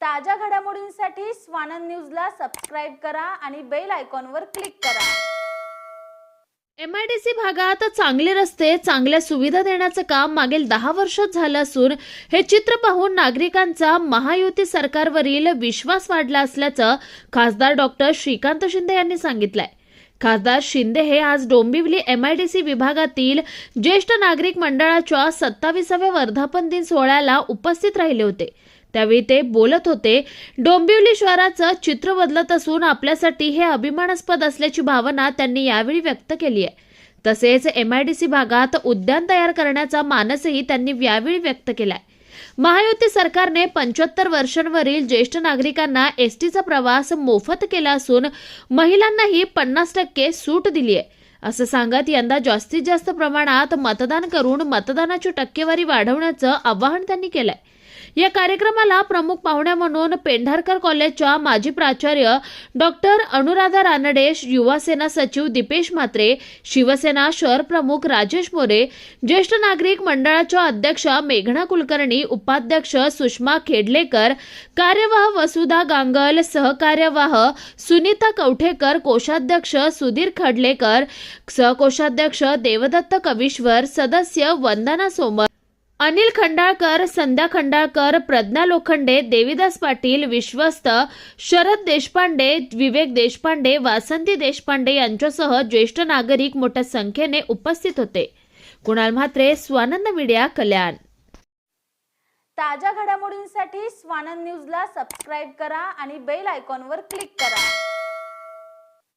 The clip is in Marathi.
ताज्या घडामोडींसाठी स्वानंद न्यूजला सबस्क्राईब करा आणि बेल आयकॉनवर क्लिक करा. एम भागात चांगले रस्ते चांगल्या सुविधा देण्याचं काम मागील दहा वर्षात झालं असून हे चित्र पाहून नागरिकांचा महायुती सरकारवरील विश्वास वाढला असल्याचं खासदार डॉक्टर श्रीकांत शिंदे यांनी सांगितलंय. खासदार शिंदे हे आज Dombivli M I D C विभागातील ज्येष्ठ नागरिक मंडळाच्या सत्तावीसाव्या वर्धापन दिन सोहळ्याला उपस्थित राहिले होते. त्यावेळी ते बोलत होते डोंबिवली शहराचं चित्र बदलत असून आपल्यासाठी हे अभिमानास्पद असल्याची भावना त्यांनी यावेळी व्यक्त केली आहे. तसेच एम आय डी सी भागात उद्यान तयार करण्याचा मानसही त्यांनी यावेळी व्यक्त केलाय. महायुती सरकारने पंच्याहत्तर वर्षांवरील ज्येष्ठ नागरिकांना एस टीचा प्रवास मोफत केला असून महिलांनाही पन्नास टक्के सूट दिली आहे. असं सांगत यंदा जास्तीत जास्त प्रमाणात मतदान करून मतदानाची टक्केवारी वाढवण्याचं आवाहन त्यांनी केलंय. या कार्यक्रमाला प्रमुख पाहुण्या म्हणून पेंढारकर कॉलेजच्या माजी प्राचार्य डॉक्टर अनुराधा रानडेश युवासेना सचिव दीपेश म्हात्रे शिवसेना शहर प्रमुख राजेश मोरे ज्येष्ठ नागरिक मंडळाच्या अध्यक्षा मेघना कुलकर्णी उपाध्यक्ष सुषमा खेडलेकर कार्यवाह वसुधा गांगल सहकार्यवाह सुनीता कवठेकर कोषाध्यक्ष सुधीर खडलेकर सहकोषाध्यक्ष देवदत्त कविश्वर सदस्य वंदना सोमर अनिल खंडाळकर संध्या खंडाळकर प्रज्ञा लोखंडे देविदास पाटील विश्वस्त शरद देशपांडे विवेक देशपांडे वासंती देशपांडे यांच्यासह ज्येष्ठ नागरिक मोठ्या संख्येने उपस्थित होते. कुणाल म्हात्रे स्वानंद मीडिया कल्याण. ताज्या घडामोडींसाठी स्वानंद न्यूजला सबस्क्राईब करा आणि बेल आयकॉनवर क्लिक करा.